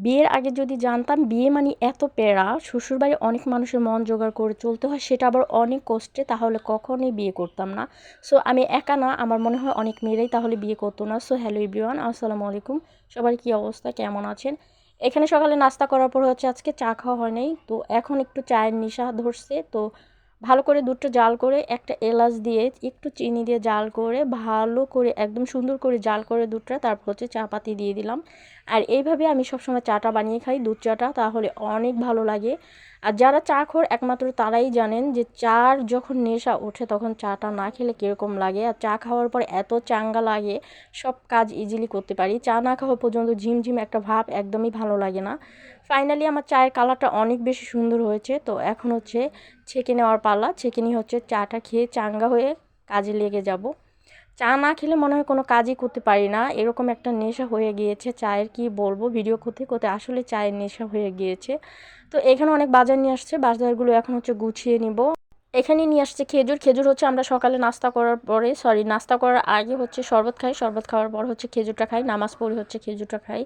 বিয়ের আগে যদি জানতাম, বিয়ে মানে এত প্যারা। শ্বশুরবাড়ি অনেক মানুষের মন জোগাড় করে চলতে হয়, সেটা আবার অনেক কষ্টে, তাহলে কখনোই বিয়ে করতাম না। সো আমি একা না, আমার মনে হয় অনেক মেয়েরাই তাহলে বিয়ে করতো না। সো হ্যালো ইব্রিওয়ান আসসালামু আলাইকুম। সবার কী অবস্থা? কেমন আছেন? এখানে সকালে নাস্তা করার পর হচ্ছে আজকে চা খাওয়া হয় নাই। তো এখন একটু চায়ের নেশা ধরছে। তো ভালো করে দুধটা জাল করে, একটা এলাচ দিয়ে একটু চিনি দিয়ে জাল করে, ভালো করে, একদম সুন্দর করে জাল করে দুধটা তারপর হচ্ছে চা পাতি দিয়ে দিলাম। আর এইভাবে আমি সবসময় চাটা বানিয়ে খাই, দুধ চাটা, তাহলে অনেক ভালো লাগে। আর যারা চা খোর একমাত্র তারাই জানেন যে চার যখন নেশা ওঠে তখন চাটা না খেলে কীরকম লাগে। আর চা খাওয়ার পর এত চাঙ্গা লাগে, সব কাজ ইজিলি করতে পারি। চা না খাওয়া পর্যন্ত ঝিমঝিম একটা ভাব একদমই ভালো লাগে না। ফাইনালি আমার চায়ের কালারটা অনেক বেশি সুন্দর হয়েছে। তো এখন হচ্ছে ছেঁকে নেওয়ার পালা। ছেঁকে নিয়ে হচ্ছে চাটা খেয়ে চাঙ্গা হয়ে কাজে লেগে যাব। চা না খেলে মনে হয় কোনো কাজই করতে পারি না। এরকম একটা নেশা হয়ে গিয়েছে, চায়ের কি বলব? ভিডিও করতে করতে আসলে চায়ের নেশা হয়ে গিয়েছে। তো এখানে অনেক বাজার নিয়ে আসছে, বাজারগুলো এখন হচ্ছে গুছিয়ে নিব। এখানে নিয়ে আসছে খেজুর। খেজুর হচ্ছে আমরা সকালে নাস্তা করার পরে সরি নাস্তা করার আগে হচ্ছে শরবত খাই। শরবত খাওয়ার পর হচ্ছে খেজুরটা খাই, নামাজ পড়ে হচ্ছে খেজুরটা খাই।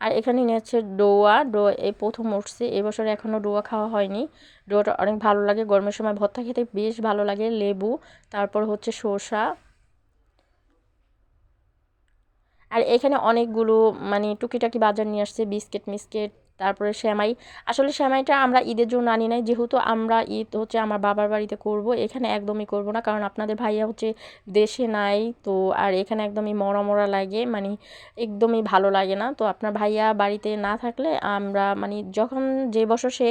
আর এখানে নিয়ে আসছে ডোয়া। ডোয়া এই প্রথম উঠছে এবছর এখনও ডোয়া খাওয়া হয়নি। ডোয়াটা অনেক ভালো লাগে, গরমের সময় ভর্তা খেতে বেশ ভালো লাগে, লেবু, তারপর হচ্ছে শসা। আর এখানে অনেকগুলো মানে টুকিটাকি বাজার নিয়ে আসছে, বিস্কিট মিস্কিট, তারপরে শ্যামাই আসলে শ্যামাইটা আমরা ঈদের জন্য আনি নাই, যেহেতু আমরা ঈদ হচ্ছে আমার বাবার বাড়িতে করব, এখানে একদমই করব না। কারণ আপনাদের ভাইয়া হচ্ছে দেশে নাই, তো আর এখানে একদমই মরা মরা লাগে মানে একদমই ভালো লাগে না। তো আপনার ভাইয়া বাড়িতে না থাকলে আমরা মানে যখন যে বছর সে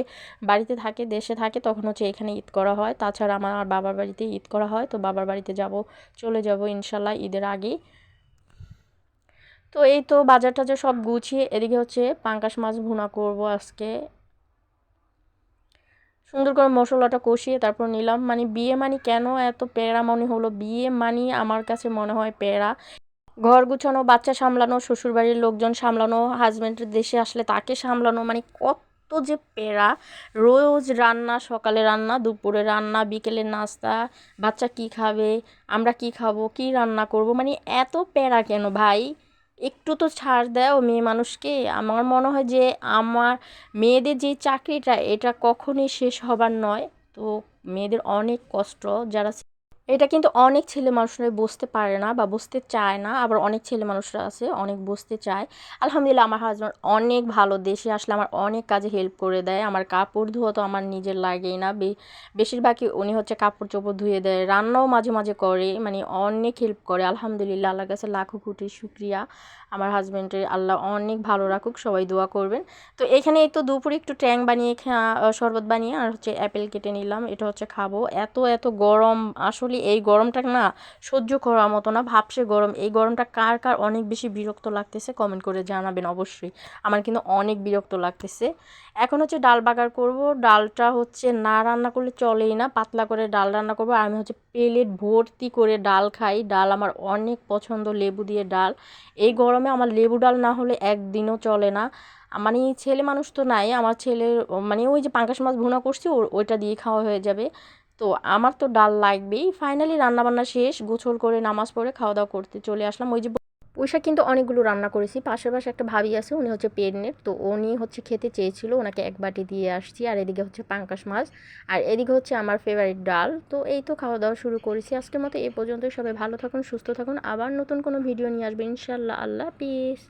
বাড়িতে থাকে, দেশে থাকে, তখন হচ্ছে এখানে ঈদ করা হয়। তাছাড়া আমার বাবার বাড়িতে ঈদ করা হয়, তো বাবার বাড়িতে যাব, চলে যাব ইনশাল্লাহ ঈদের আগেই। তো এই তো বাজার টাজার সব গুছিয়ে এদিকে হচ্ছে পাঙ্কাশ মাছ ভুনা করব আজকে। সুন্দর করে মশলাটা কষিয়ে তারপর নিলাম। মানে বিয়ে মানি কেন এত প্যারা মনে হলো? বিয়ে মানি আমার কাছে মনে হয় প্যারা। ঘর গুছানো, বাচ্চা সামলানো, শ্বশুরবাড়ির লোকজন সামলানো হাজব্যান্ডের দেশে আসলে তাকে সামলানো মানে কত যে প্যারা। রোজ রান্না, সকালে রান্না, দুপুরে রান্না, বিকেলে নাস্তা, বাচ্চা কি খাবে, আমরা কি খাব, কি রান্না করব? মানে এত প্যারা কেন ভাই? একটু তো ছাড় দেও মেয়ে মানুষকে। আমার মনে হয় যে আমার মেয়েদের যে চাকরিটা, এটা কখনই শেষ হবার নয়। তো মেয়েদের অনেক কষ্ট যারা এটা কিন্তু অনেক ছেলে মানুষরা বসতে পারে না বা বসতে চায় না, আবার অনেক ছেলে মানুষরা আছে, অনেক বসতে চায়। আলহামদুলিল্লাহ আমার হাজব্যান্ড অনেক ভালো, দেশে আসলে আমার অনেক কাজে হেল্প করে দেয়। আমার কাপড় ধোয়া তো আমার নিজের লাগেই না। বেশিরভাগই উনি হচ্ছে কাপড় চোপড় ধুয়ে দেয়, রান্নাও মাঝে মাঝে করে মানে অনেক হেল্প করে। আলহামদুলিল্লাহ আল্লাহ কাছে লাখো কোটি শুক্রিয়া। আমার হাজব্যান্ডের আল্লাহ অনেক ভালো রাখুক, সবাই দোয়া করবেন। তো এখানে এই তো দুপুরে একটু ট্যাং বানিয়ে শরবত বানিয়ে আর হচ্ছে অ্যাপেল কেটে নিলাম, এটা হচ্ছে খাব। এত এত গরম, আসলে এই গরমটা না সহ্য করার মতো না, ভাবছে গরম। এই গরমটা কার কার অনেক বেশি বিরক্ত লাগতেছে কমেন্ট করে জানাবেন অবশ্যই। আমার কিন্তু অনেক বিরক্ত লাগতেছে। এখন হচ্ছে ডাল বাগার করব, ডালটা হচ্ছে না রান্না করলে চলেই না, পাতলা করে ডাল রান্না করব। আর আমি হচ্ছে প্লেট ভর্তি করে ডাল খাই। ডাল আমার অনেক পছন্দ, লেবু দিয়ে ডাল। এই গরমে আমার লেবু ডাল না হলে একদিনও চলে না। মানে ছেলে মানুষ তো নাই, আমার ছেলের মানে ওই যে পাঙ্কাশ মাছ ভুনা করছি ওইটা দিয়ে খাওয়া হয়ে যাবে। তো আমার তো ডাল লাগবেই। ফাইনালি রান্নাবান্না শেষ গোছল করে নামাজ পড়ে খাওয়া দাওয়া করতে চলে আসলাম। ওই যে পুঁইশাক কিন্তু অনেকগুলো রান্না করেছি। পাশের পাশে একটা ভাবি আছে, উনি হচ্ছে প্রেগনেন্ট তো উনি হচ্ছে খেতে চেয়েছিল, ওনাকে এক বাটি দিয়ে আসছি। আর এদিকে হচ্ছে পাঙ্কাশ মাছ। আর এদিকে হচ্ছে আমার ফেভারিট ডাল। তো এই তো খাওয়া দাওয়া শুরু করেছি। আজকের মতো এ পর্যন্তই। সবাই ভালো থাকুন, সুস্থ থাকুন। আবার নতুন কোনো ভিডিও নিয়ে আসবে ইনশাল্লাহ আল্লাহ পিস